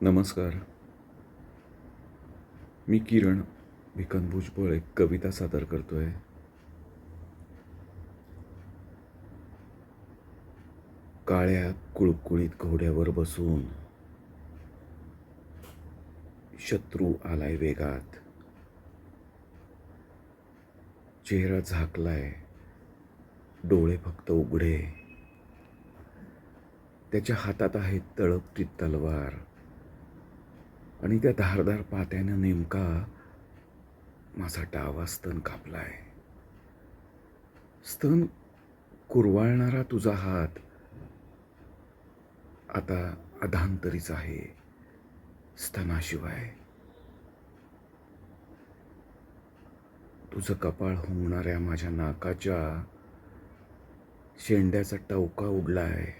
नमस्कार. मी किरण भिकन भुजबळ एक कविता सादर करतोय. काळ्या कुळकुळीत घोड्यावर बसून शत्रू आलाय वेगात. चेहरा झाकलाय डोळे फक्त उघडे. त्याच्या हातात आहे तळपती तलवार. आणि त्या धारदार पात्यानं नेमका माझा डावा स्तन कापलाय. स्तन कुरवाळणारा तुझा हात आता अधांतरीच आहे स्तनाशिवाय. तुझं कपाळ होणाऱ्या माझ्या नाकाच्या शेंड्याचा टवका उडलाय.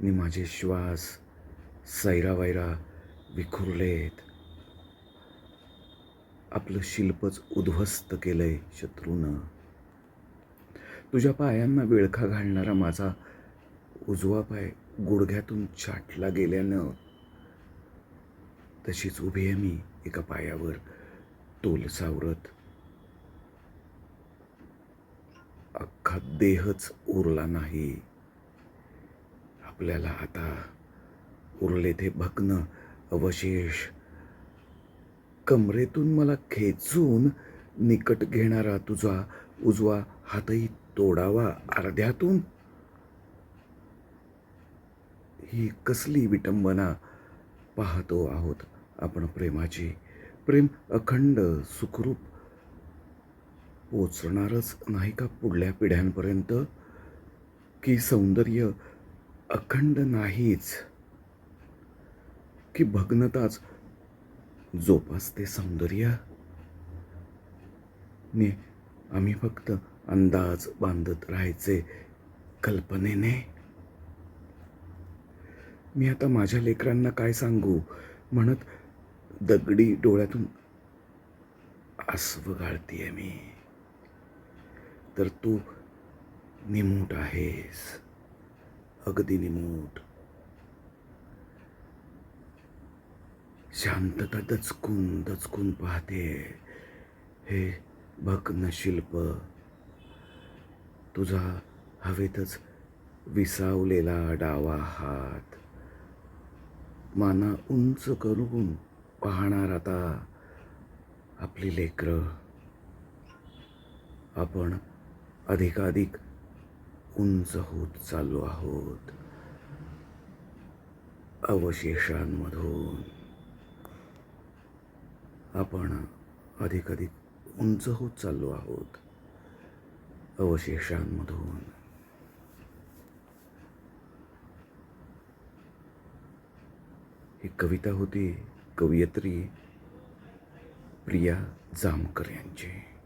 मी माझे श्वास सैरावैरा विखुरलेत. आपलं शिल्पच उद्ध्वस्त केलंय शत्रूनं. तुझ्या पायांना विळखा घालणारा माझा उजवा पाय गुडघ्यातून छाटला गेल्यानं तशीच उभी आहे मी एका पायावर तोल सावरत अख्खा देहच उरला नाही. आपल्याला आता उरले ते भग्न अवशेष. कमरेतून मला खेचून निकट घेणारा तुझा उजवा हातही तोडावा अर्ध्यातून. ही कसली विटंबना पाहतो आहोत आपण प्रेमाची. प्रेम अखंड सुखरूप. पोचणारच नाही का पुढल्या पिढ्यांपर्यंत? की सौंदर्य अखंड नाहीच? की भग्नताच जोपासते सौंदर्य. ने आम्ही फक्त अंदाज बांधत राहायचे कल्पनेने. मी आता माझ्या लेकरांना काय सांगू? म्हणत दगडी डोळ्यातून आसव गाळतीये मी. तर तू निमूट आहेस. अगदी निमूट. शांतता दचकून दचकून पाहते. हे भग्न शिल्प तुझा हवेतच विसावलेला डावा हात. माना उंच करून पाहणार आता आपली लेकरं. आपण अधिकाधिक उंच होत चाललो आहोत. अवशेषांमधून. आपण अधिकाधिक उंच होत चाललो आहोत. अवशेषांमधून. ही कविता होती कवयित्री प्रिया जामकर यांची.